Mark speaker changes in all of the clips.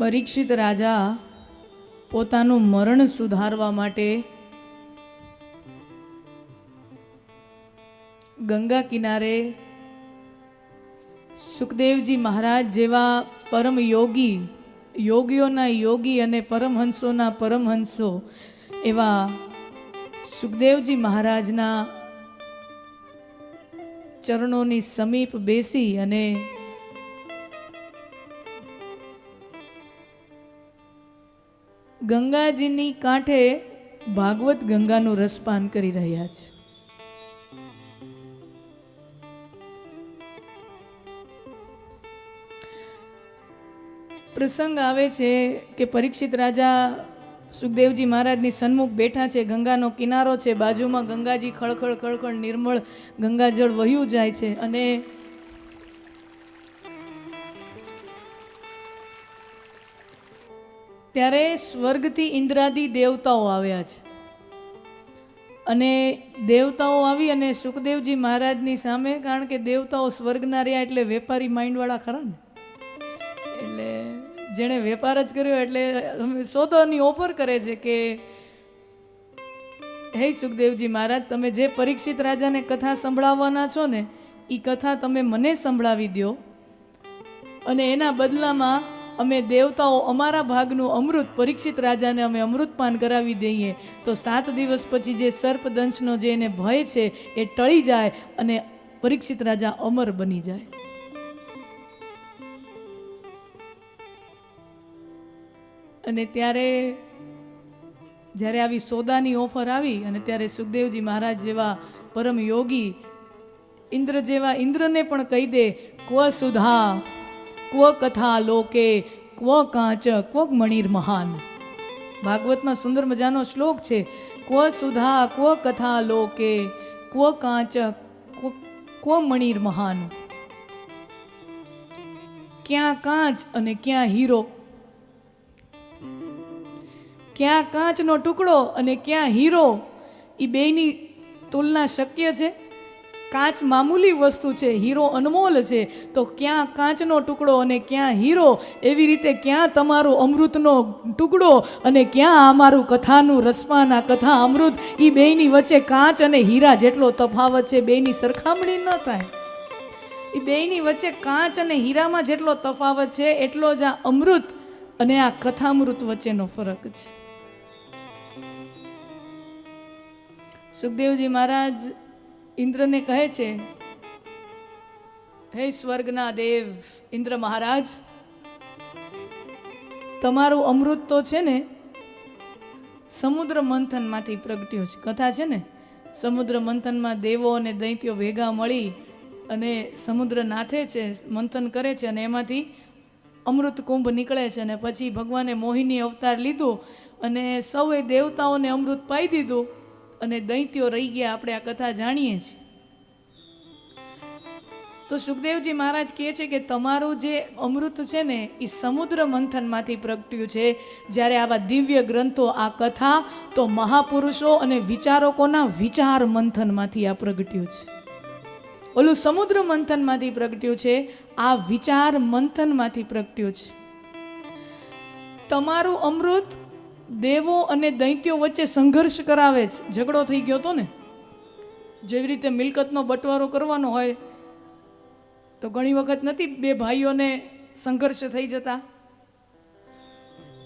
Speaker 1: પરીક્ષિત રાજા પોતાનું મરણ સુધારવા માટે ગંગા કિનારે સુખદેવજી મહારાજ જેવા પરમ યોગી, યોગીઓના યોગી અને પરમહંસોના પરમહંસો એવા સુખદેવજી મહારાજના ચરણોની સમીપ બેસી અને ગંગાજીની કાંઠે ભાગવત ગંગાનું રસપાન કરી રહ્યા છે. પ્રસંગ આવે છે કે પરીક્ષિત રાજા સુખદેવજી મહારાજની સન્મુખ બેઠા છે, ગંગાનો કિનારો છે, બાજુમાં ગંગાજી ખળખળ ખળખળ નિર્મળ ગંગાજળ વહ્યું જાય છે અને ત્યારે સ્વર્ગથી ઇન્દ્રાદી દેવતાઓ આવ્યા છે. અને દેવતાઓ આવી અને સુખદેવજી મહારાજની સામે, કારણ કે દેવતાઓ સ્વર્ગના રહ્યા એટલે વેપારી માઇન્ડવાળા ખરા ને? એટલે જેણે વેપાર જ કર્યો એટલે સોદોની ઓફર કરે છે કે, હે સુખદેવજી મહારાજ, તમે જે પરીક્ષિત રાજાને કથા સંભળાવવાના છો ને એ કથા તમે મને સંભળાવી દો અને એના બદલામાં અમે દેવતાઓ અમારા ભાગનું અમૃત, પરીક્ષિત રાજાને અમે અમૃતપાન કરાવી દઈએ. તો સાત દિવસ પછી જે સર્પદંશનો જે એને ભય છે, એ ટળી જાય અને પરીક્ષિત રાજા અમર બની જાય. અને ત્યારે જ્યારે આવી સોદાની ઓફર આવી અને ત્યારે સુખદેવજી મહારાજ જેવા પરમ યોગી, ઇન્દ્ર જેવા ઇન્દ્રને પણ કહી દે, ક્વ સુધા ક્વ કથા લોકે, ક્વ કાચ, ક્વ મણિર મહાન. ભાગવતમાં સુંદર મજાનો શ્લોક છે, ક્વ સુધા, ક્વ કથા લોકે, ક્વ કાચ, ક્વ મણિર મહાન. ક્યાં કાચ અને ક્યાં હીરો? ક્યાં કાચનો ટુકડો અને ક્યાં હીરો? એ બેયની તુલના શક્ય છે? કાચ મામૂલી વસ્તુ છે, હીરો અનમોલ છે, તો ક્યાં કાચનો ટુકડો અને ક્યાં હીરો? એવી રીતે ક્યાં તમારો અમૃતનો ટુકડો અને ક્યાં અમારું કથાનું રસ્માના કથા અમૃત? એ બેયની વચ્ચે કાચ અને હીરા જેટલો તફાવત છે, બેયની સરખામણી ન થાય. એ બેયની વચ્ચે કાચ અને હીરામાં જેટલો તફાવત છે, એટલો જ આ અમૃત અને આ કથામૃત વચ્ચેનો ફરક છે. સુખદેવજી મહારાજ ઇન્દ્રને કહે છે, હે સ્વર્ગના દેવ, ઇન્દ્ર મહારાજ, તમારું અમૃત તો છે ને સમુદ્ર મંથનમાંથી પ્રગટ્યું છે. કથા છે ને? સમુદ્ર મંથનમાં દેવો અને દૈત્યો ભેગા મળી અને સમુદ્ર નાથે છે, મંથન કરે છે અને એમાંથી અમૃત કુંભ નીકળે છે અને પછી ભગવાને મોહિની અવતાર લીધો અને સૌએ દેવતાઓને અમૃત પાઈ દીધું. અને દૈત્યો રહી ગયા, આપણે આ કથા જાણીએ છીએ. તો સુખદેવજી મહારાજ કહે છે કે તમારું જે અમૃત છે ને, એ સમુદ્ર મંથનમાંથી પ્રગટ્યું છે. જ્યારે આવા દિવ્ય ગ્રંથો, આ કથા, તો મહાપુરુષો અને વિચારકોના વિચાર મંથનમાંથી આ પ્રગટ્યું છે. ઓલું સમુદ્ર મંથનમાંથી પ્રગટ્યું છે, આ વિચાર મંથનમાંથી પ્રગટ્યું છે. તમારું અમૃત દેવો અને દૈત્યો વચ્ચે સંઘર્ષ કરાવે છે. ઝઘડો થઈ ગયો તો ને? જેવી રીતે મિલકતનો બટવારો કરવાનો હોય, તો ઘણી વખત નથી બે ભાઈઓને સંઘર્ષ થઈ જતા?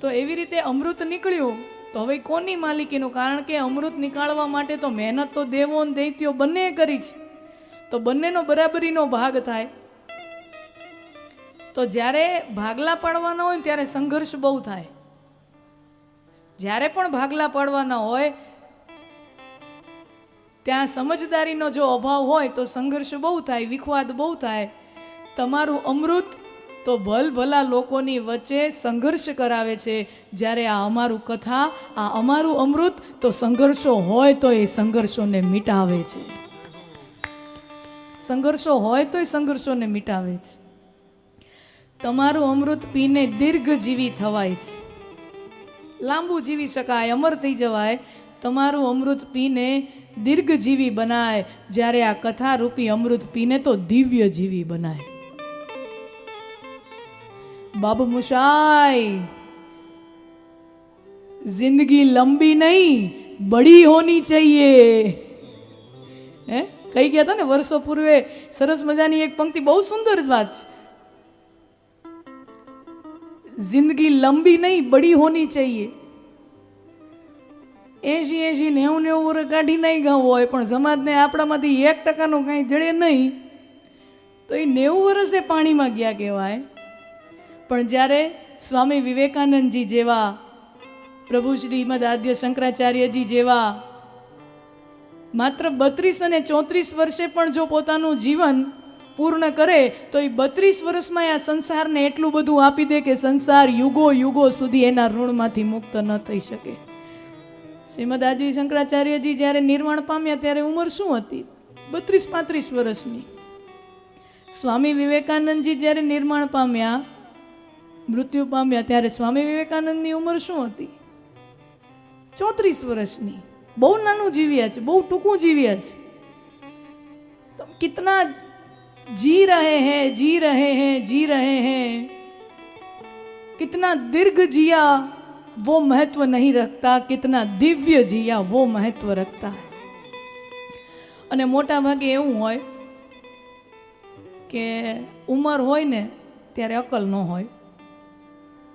Speaker 1: તો એવી રીતે અમૃત નીકળ્યું, તો હવે કોની માલિકીનું? કારણ કે અમૃત નીકાળવા માટે તો મહેનત તો દેવો અને દૈત્યો બંને કરી છે. તો બંનેનો બરાબરીનો ભાગ થાય. તો જ્યારે ભાગલા પાડવાના હોય ત્યારે સંઘર્ષ બહુ થાય. જ્યારે પણ ભાગલા પાડવાના હોય, ત્યાં સમજદારીનો જો અભાવ હોય તો સંઘર્ષ બહુ થાય, વિખવાદ બહુ થાય. તમારું અમૃત તો ભલભલા લોકોની વચ્ચે સંઘર્ષ કરાવે છે. જ્યારે આ અમારું કથા, આ અમારું અમૃત તો સંઘર્ષો હોય તો એ સંઘર્ષોને મિટાવે છે. સંઘર્ષો હોય તો એ સંઘર્ષોને મિટાવે છે. તમારું અમૃત પીને દીર્ઘજીવી થવાય છે. लाबू जीव सकाय अमर थी जवाय तमारू अमृत पीने दीर्घ जीवी बनाए जयरे आ कथा रूपी अमृत पीने तो दिव्य जीवी बनाय बाब मुशाय ज़िंदगी लंबी नहीं बड़ी होनी चाहिए कही गया था ना वर्षों पूर्वे सरस मज़ा एक पंक्ति बहुत सुंदर बात है જિંદગી લંબી નહીં, બડી હોની ચાહીએ. એસી એસી નેવું નેવું વર્ષ કાઢી નહીં ગાવું હોય, પણ સમાજને આપણામાંથી એક ટકાનું કાંઈ જડે નહીં, તો એ નેવું વર્ષે પાણીમાં ગયા કહેવાય. પણ જ્યારે સ્વામી વિવેકાનંદજી જેવા, પ્રભુ શ્રી આદ્ય શંકરાચાર્યજી જેવા, માત્ર બત્રીસ અને ચોત્રીસ વર્ષે પણ જો પોતાનું જીવન પૂર્ણ કરે, તો એ બત્રીસ વર્ષમાં આ સંસારને એટલું બધું આપી દે કે સંસાર યુગો યુગો સુધી એના ઋણમાંથી મુક્ત ન થઈ શકે. શ્રીમદ આદિ શંકરાચાર્યજી જ્યારે નિર્વાણ પામ્યા ત્યારે ઉંમર શું હતી? બત્રીસ પાંત્રીસ વર્ષની. સ્વામી વિવેકાનંદજી જ્યારે નિર્માણ પામ્યા, મૃત્યુ પામ્યા ત્યારે સ્વામી વિવેકાનંદની ઉંમર શું હતી? ચોત્રીસ વર્ષની. બહુ નાનું જીવ્યા છે, બહુ ટૂંકું જીવ્યા છે. તો કિતના જી રહે हैं જી રહે हैं જી રહે हैं कितना दीर्घ जिया वो महत्व नहीं रखता कितना दिव्य जिया वो महत्व रखता है અને મોટા ભાગે એવું હોય કે ઉંમર હોય ને ત્યારે અકલ ન હોય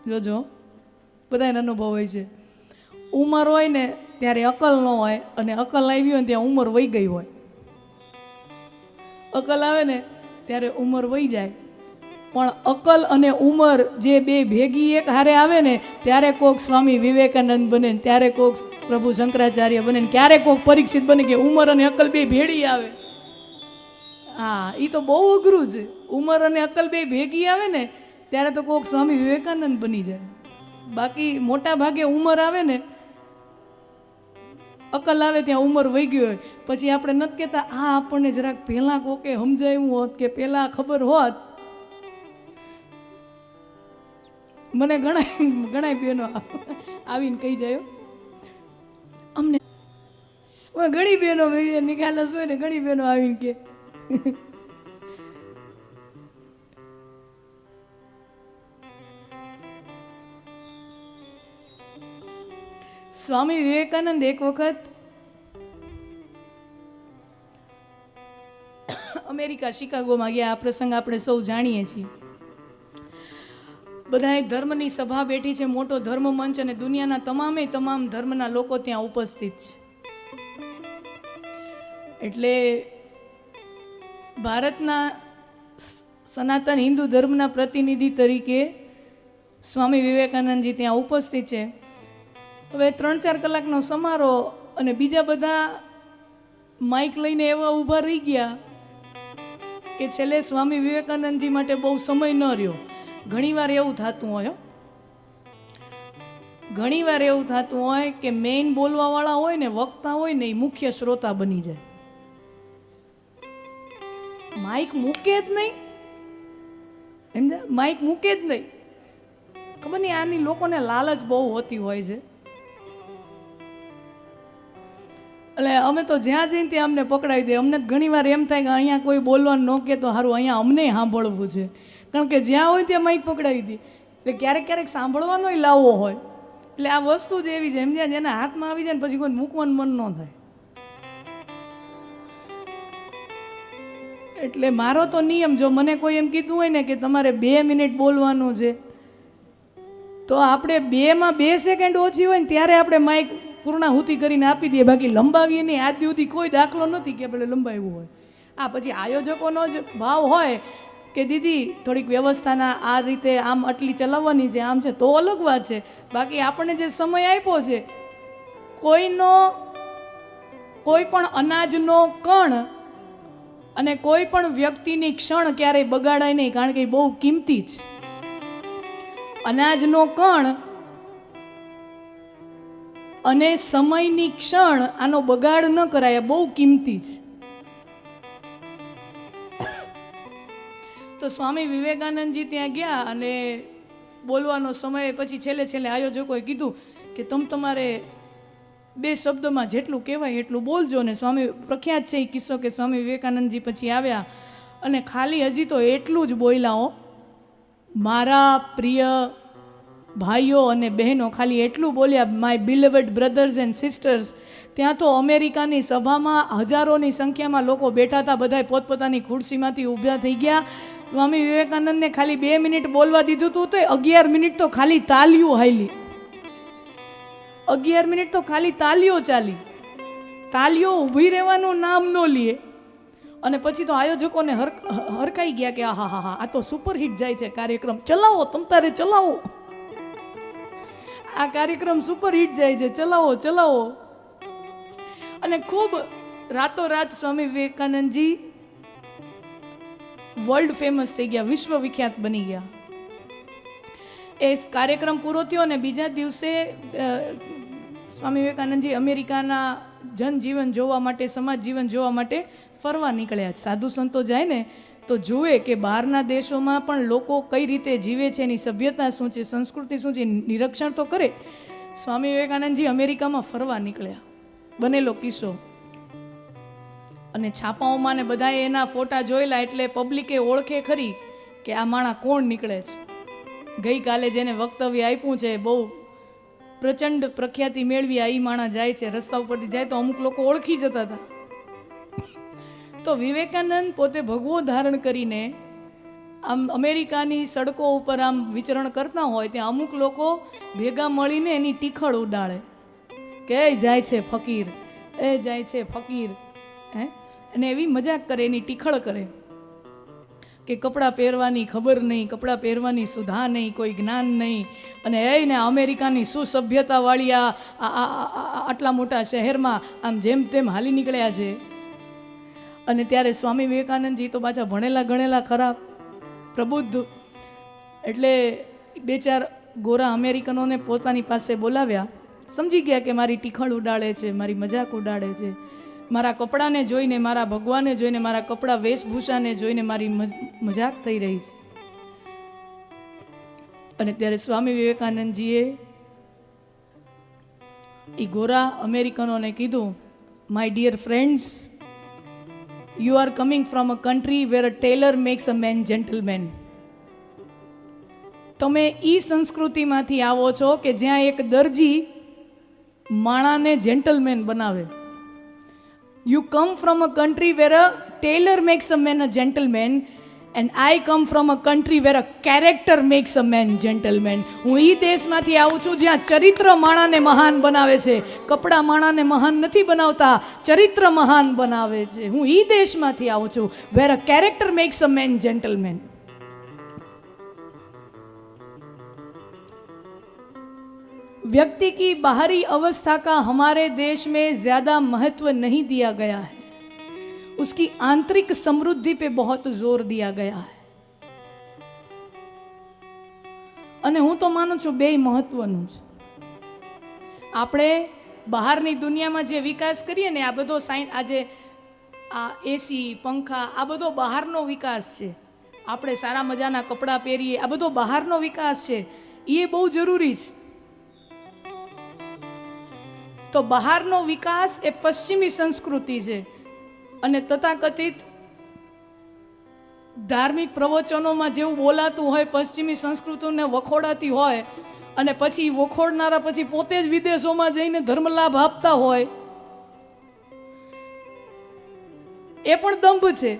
Speaker 1: જોજો બધાને અનુભવ હોય છે ઉંમર હોય ને ત્યારે અકલ ન હોય અને અકલ આવી હોય ને ત્યાં ઉંમર વહી ગઈ હોય અકલ આવે ને ત્યારે ઉંમર વહી જાય. પણ અકલ અને ઉંમર જે બે ભેગી એક હારે આવે ને, ત્યારે કોક સ્વામી વિવેકાનંદ બને ત્યારે કોક પ્રભુ શંકરાચાર્ય બને ક્યારે કોક પરીક્ષિત બને કે ઉંમર અને અકલ બે ભેડી આવે. હા એ તો બહુ અઘરું છે ઉંમર અને અકલ બે ભેગી આવે ને, ત્યારે તો કોક સ્વામી વિવેકાનંદ બની જાય. બાકી મોટા ભાગે ઉંમર આવે ને અકલ આવે ત્યાં ઉંમર વહી ગઈ હોય. પછી આપણે નથી કહેતા, આ આપણને જરાક પહેલાં કોકે સમજાયું હોત કે પહેલાં ખબર હોત. મને ઘણા ઘણા બહેનો આવીને કહી જાય, અમને. ઘણી બહેનો નિકાલસ હોય ને ઘણી બહેનો આવીને કે સ્વામી વિવેકાનંદ એક વખત અમેરિકા, શિકાગોમાં ગયા. આ પ્રસંગ આપણે સૌ જાણીએ છીએ. બધાએ ધર્મની સભા બેઠી છે. મોટો ધર્મ મંચ અને દુનિયાના તમામે તમામ ધર્મના લોકો ત્યાં ઉપસ્થિત છે. એટલે ભારતના સનાતન હિન્દુ ધર્મના પ્રતિનિધિ તરીકે સ્વામી વિવેકાનંદજી ત્યાં ઉપસ્થિત છે. હવે ત્રણ ચાર કલાકનો સમારોહ અને બીજા બધા માઇક લઈને એવા ઊભા રહી ગયા કે છેલ્લે સ્વામી વિવેકાનંદજી માટે બહુ સમય ન રહ્યો. ઘણીવાર એવું થતું હોય. ઘણીવાર એવું થતું હોય કે મેઇન બોલવાવાળા હોય ને, વક્તા હોય ને, એ મુખ્ય શ્રોતા બની જાય. માઇક મૂકે જ નહીં. એમ માઇક મૂકે જ નહીં. ખબર નહીં, આની લોકોને લાલચ બહુ હોતી હોય છે. એટલે અમે તો જ્યાં જઈને ત્યાં અમને પકડાવી દે. અમને ઘણી વાર એમ થાય કે અહીંયા કોઈ બોલવાનું ન કે તો સારું અહીંયા અમને સાંભળવું છે. કારણ કે જ્યાં હોય ત્યાં માઇક પકડાવી દે. એટલે ક્યારેક ક્યારેક સાંભળવાનો લાવવો હોય. એટલે આ વસ્તુ જ એવી છે. એમ જ્યાં જેના હાથમાં આવી જાય ને પછી કોઈ મૂકવાનું મન ન થાય. એટલે મારો તો નિયમ, જો મને કોઈ એમ કીધું હોય ને કે તમારે બે મિનિટ બોલવાનું છે, તો આપણે બેમાં બે સેકન્ડ ઓછી હોય ને ત્યારે આપણે માઇક પૂર્ણાહુતિ કરીને આપી દઈએ. બાકી લંબાવીએ નહીં. આજ સુધી કોઈ દાખલો નથી કે આપણે લંબાવ્યું હોય. આ પછી આયોજકોનો જ ભાવ હોય કે દીદી, થોડીક વ્યવસ્થાના આ રીતે આમ આટલી ચલાવવાની છે આમ છે તો અલગ વાત છે. બાકી આપણને જે સમય આપ્યો છે, કોઈનો, કોઈ પણ અનાજનો કણ અને કોઈ પણ વ્યક્તિની ક્ષણ ક્યારેય બગાડાય નહીં. કારણ કે બહુ કિંમતી છે અનાજનો કણ અને સમયની ક્ષણ આનો બગાડ ન કરાય બહુ કિંમતી છે. તો સ્વામી વિવેકાનંદજી ત્યાં ગયા અને બોલવાનો સમય પછી છેલ્લે છેલ્લે આયોજકોએ કીધું કે તમ તમારે બે શબ્દમાં જેટલું કહેવાય એટલું બોલજો. ને સ્વામી પ્રખ્યાત છે એ કિસ્સો કે સ્વામી વિવેકાનંદજી પછી આવ્યા અને ખાલી હજી તો એટલું જ બોલ્યા હો, મારા પ્રિય ભાઈઓ અને બહેનો ખાલી એટલું બોલ્યા my beloved brothers and sisters ત્યાં તો અમેરિકાની સભામાં હજારોની સંખ્યામાં લોકો બેઠા હતા, બધાય પોતપોતાની ખુરશીમાંથી ઊભા થઈ ગયા. સ્વામી વિવેકાનંદને ખાલી બે મિનિટ બોલવા દીધું હતું તો અગિયાર મિનિટ તો ખાલી તાલીઓ હાલી અગિયાર મિનિટ તો ખાલી તાલીઓ ચાલી. તાલીઓ ઊભી રહેવાનું નામ ન લે. અને પછી તો આયોજકોને હર હરકાઈ ગયા કે હા હા હા આ તો સુપરહિટ જાય છે કાર્યક્રમ. ચલાવો, તમ તારે ચલાવો. આ કાર્યક્રમ સુપરહિટ જાય છે. ચલાવો ચલાવો. અને ખૂબ રાતોરાત સ્વામી વિવેકાનંદજી વર્લ્ડ ફેમસ થઈ ગયા વિશ્વ વિખ્યાત બની ગયા. એ કાર્યક્રમ પૂરો થયો અને બીજા દિવસે સ્વામી વિવેકાનંદજી અમેરિકાના જનજીવન જોવા માટે, સમાજ જીવન જોવા માટે ફરવા નીકળ્યા સાધુ સંતો જાય ને તો જુએ કે બહારના દેશોમાં પણ લોકો કઈ રીતે જીવે છે, એની સભ્યતા શું છે, સંસ્કૃતિ શું છે, નિરીક્ષણ તો કરે. સ્વામી વિવેકાનંદજી અમેરિકામાં ફરવા નીકળ્યા. બનેલો કિસ્સો. અને છાપાઓમાં ને બધાએ એના ફોટા જોયેલા એટલે પબ્લિકે ઓળખે ખરી કે આ માણા કોણ નીકળે છે. ગઈકાલે જેને વક્તવ્ય આપ્યું છે, બહુ પ્રચંડ પ્રખ્યાતિ મેળવી આ માણા જાય છે, રસ્તા ઉપરથી જાય તો અમુક લોકો ઓળખી જતા હતા. તો વિવેકાનંદ પોતે ભગવો ધારણ કરીને આમ અમેરિકાની સડકો ઉપર આમ વિચરણ કરતા હોય ત્યાં અમુક લોકો ભેગા મળીને એની ટીખળ ઉડાડે. કે જાય છે ફકીર, એ જાય છે ફકીર, હે? અને એવી મજાક કરે, એની ટીખળ કરે કે કપડાં પહેરવાની ખબર નહીં, કપડાં પહેરવાની સુધા નહીં, કોઈ જ્ઞાન નહીં. અને એ ને અમેરિકાની સુસભ્યતાવાળી આ, આટલા મોટા શહેરમાં આમ જેમ તેમ હાલી નીકળ્યા છે. અને ત્યારે સ્વામી વિવેકાનંદજી તો પાછા ભણેલા ગણેલા ખરા. પ્રબુદ્ધ. એટલે બે ચાર ગોરા અમેરિકનોને પોતાની પાસે બોલાવ્યા. સમજી ગયા કે મારી ટીખળ ઉડાડે છે, મારી મજાક ઉડાડે છે. મારા કપડાને જોઈને, મારા ભગવાને જોઈને, મારા કપડાં વેશભૂષાને જોઈને મારી મજ- મજાક થઈ રહી છે. અને ત્યારે સ્વામી વિવેકાનંદજીએ એ ગોરા અમેરિકનોને કીધું my dear friends you are coming from a country where a tailor makes a man gentleman. તમે ઈ સંસ્કૃતિમાંથી આવો છો કે જ્યાં એક દરજી માણાને જેન્ટલમેન બનાવે you come from a country where a tailor makes a man a gentleman and I come from a country where a character makes a man gentleman હું એ દેશમાંથી આવું છું જ્યાં ચરિત્ર માણાને મહાન બનાવે છે. કપડાં માણાને મહાન નથી બનાવતા, ચરિત્ર મહાન બનાવે છે. હું એ દેશમાંથી આવું છું where a character makes a man gentleman વ્યક્તિ કી બહારી અવસ્થા કા હમારે દેશ મેં જ્યાદા મહત્વ નહીં દિયા ગયા હૈ. उसकी आंतरिक समृद्धि पे बहुत जोर दिया गया है અને હું તો માનું છું બે મહત્વનું છે આપણે બહારની દુનિયામાં જે વિકાસ કરીએ ને આ બધો સાઈન આજે આ એસી પંખા આ બધો બહારનો વિકાસ છે આપણે સારા મજાના કપડાં પહેરીએ આ બધો બહારનો વિકાસ છે એ બહુ જરૂરી છે તો બહારનો વિકાસ એ પશ્ચિમી સંસ્કૃતિ છે અને તથાકથિત ધાર્મિક પ્રવચનોમાં જેવું બોલાતું હોય, પશ્ચિમી સંસ્કૃતિને વખોડાતી હોય અને પછી વખોડનારા પછી પોતે જ વિદેશોમાં જઈને ધર્મ લાભ આપતા હોય, એ પણ દંભ છે.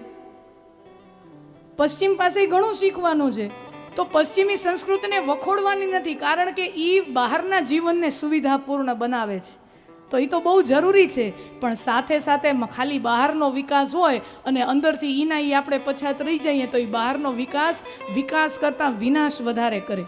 Speaker 1: પશ્ચિમ પાસે ઘણું શીખવાનું છે. તો પશ્ચિમી સંસ્કૃતિને વખોડવાની નથી, કારણ કે એ બહારના જીવનને સુવિધાપૂર્ણ બનાવે છે. તો એ તો બહુ જરૂરી છે. પણ સાથે સાથે ખાલી બહારનો વિકાસ હોય અને અંદરથી ઈના ઈ આપણે પછાત રહી જઈએ તો એ બહારનો વિકાસ વિકાસ કરતાં વિનાશ વધારે કરે.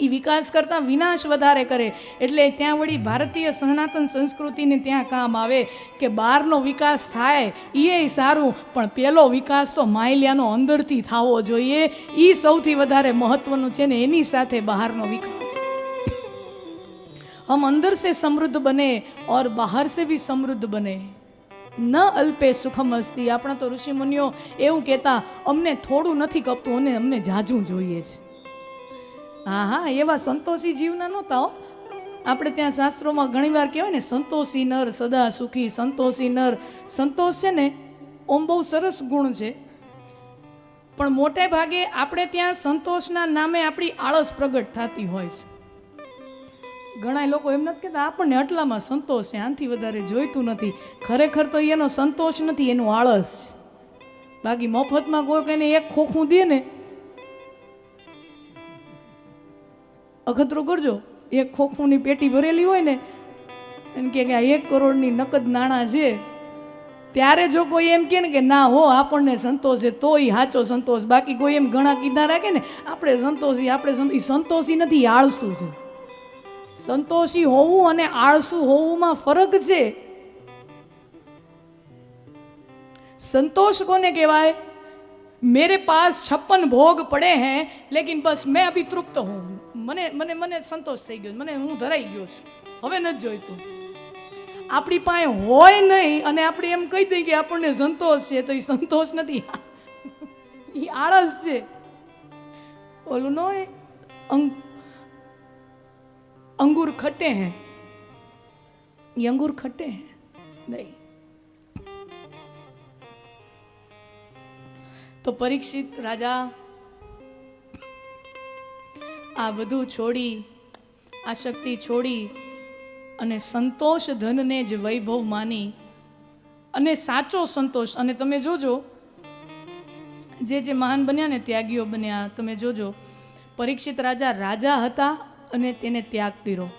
Speaker 1: એ વિકાસ કરતાં વિનાશ વધારે કરે. એટલે ત્યાં વળી ભારતીય સનાતન સંસ્કૃતિને ત્યાં કામ આવે કે બહારનો વિકાસ થાય એ સારું, પણ પેલો વિકાસ તો માયલિયાનો અંદરથી થવો જોઈએ. એ સૌથી વધારે મહત્ત્વનું છે ને એની સાથે બહારનો વિકાસ. हम अंदर से समृद्ध बने और बाहर से भी समृद्ध बने ન અલ્પે સુખમ અસ્તિ આપણા તો ઋષિ મુનિઓ એવું કહેતા અમને થોડું નથી કપતું અને અમને જાજું જોઈએ છે હા હા એવા સંતોષી જીવના નહોતા હો આપણે ત્યાં શાસ્ત્રોમાં ઘણીવાર કહેવાય ને સંતોષી નર સદા સુખી સંતોષી નર સંતોષ છે ને ઓમ બહુ સરસ ગુણ છે પણ મોટે ભાગે આપણે ત્યાં સંતોષના નામે આપણી આળસ પ્રગટ થતી હોય છે ઘણા લોકો એમ નથી કહેતા, આપણને આટલામાં સંતોષ છે, આનાથી વધારે જોઈતું નથી. ખરેખર તો એનો સંતોષ નથી, એનું આળસ છે. બાકી મફતમાં કોઈ એને એક ખોખું દે ને, અખતરો કરજો. એક ખોખુંની પેટી ભરેલી હોય ને, એમ કે આ એક કરોડની નકદ નાણાં છે. ત્યારે જો કોઈ એમ કહે ને કે ના હો, આપણને સંતોષ છે તો એ સાચો સંતોષ. બાકી કોઈ એમ ઘણા કીધા રાખે ને, આપણે સંતોષી આપણે સંતોષી. નથી આળસું છે. સંતોષી હોવું અને આળસુ હોવુંમાં ફરક છે. સંતોષ કોને કહેવાય? મેરે પાસ છપ્પન ભોગ પડે હૈ, લેકિન બસ મેં અભી તૃપ્ત હું. મને મને મને સંતોષ થઈ ગયો, મને હું ધરાઈ ગયો છું. હવે નથી જોઈતું. આપણી પાસે હોય નહીં, અને આપણે એમ કહી દઈએ કે આપણને સંતોષ છે, તો એ સંતોષ નથી. એ આળસ છે. ઓલું ન અંક अंगूर खट्टे हैं। ये अंगूर खट्टे हैं। नहीं। તો પરીક્ષિત રાજા આ બધું છોડી આ શક્તિ છોડી અને સંતોષ ધનને જ વૈભવ માની, અને સાચો સંતોષ, અને તમે જોજો, જે જે મહાન બન્યા ને ત્યાગીઓ બન્યા, તમે જોજો, પરીક્ષિત રાજા રાજા હતા અને તેને ત્યાગ કર્યો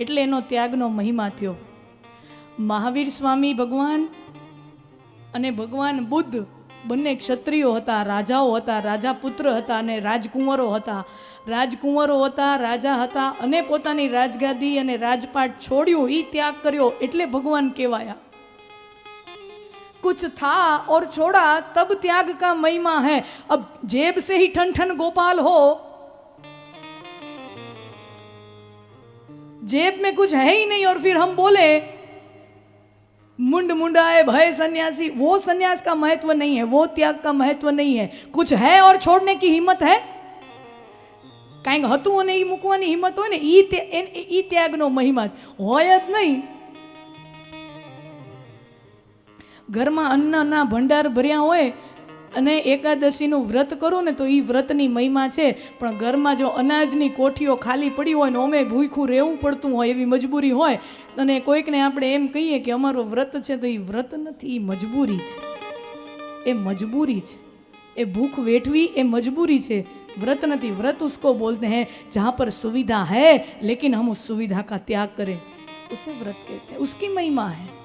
Speaker 1: એટલે એનો ત્યાગનો મહિમા થયો મહાવીર સ્વામી ભગવાન અને ભગવાન બુદ્ધ બંને ક્ષત્રિયો હતા રાજાઓ હતા રાજા પુત્ર હતા અને રાજકુંવરો હતા રાજકુંવરો હતા રાજા હતા અને પોતાની રાજગાદી અને રાજપાટ છોડ્યું એ ત્યાગ કર્યો એટલે ભગવાન કહેવાયા कुछ था और छोड़ा तब त्याग का महिमा है अब जेब से ही ठन ठन गोपाल हो जेब में कुछ है ही नहीं और फिर हम बोले मुंड मुंडाए भय सन्यासी वो सन्यास का महत्व नहीं है वो त्याग का महत्व नहीं है कुछ है और छोड़ने की हिम्मत है કાંઈક હતું અને એ મૂકવાની હિંમત હોય ને ઈ તે એન- ઈ ત્યાગનો મહિમા જ હોય જ નહીં ઘરમાં અન્નના ભંડાર ભર્યા હોય અને એકાદશીનું વ્રત કરો ને તો એ વ્રતની મહિમા છે પણ ઘરમાં જો અનાજની કોઠીઓ ખાલી પડી હોય ને અમે ભૂખું રહેવું પડતું હોય એવી મજબૂરી હોય અને કોઈકને આપણે એમ કહીએ કે અમારો વ્રત છે તો એ વ્રત નથી એ મજબૂરી છે એ મજબૂરી છે એ ભૂખ વેઠવી એ મજબૂરી છે व्रत नहीं व्रत उसको बोलते हैं जहाँ पर सुविधा है लेकिन हम उस सुविधा का त्याग करें उसे व्रत कहते हैं उसकी महिमा है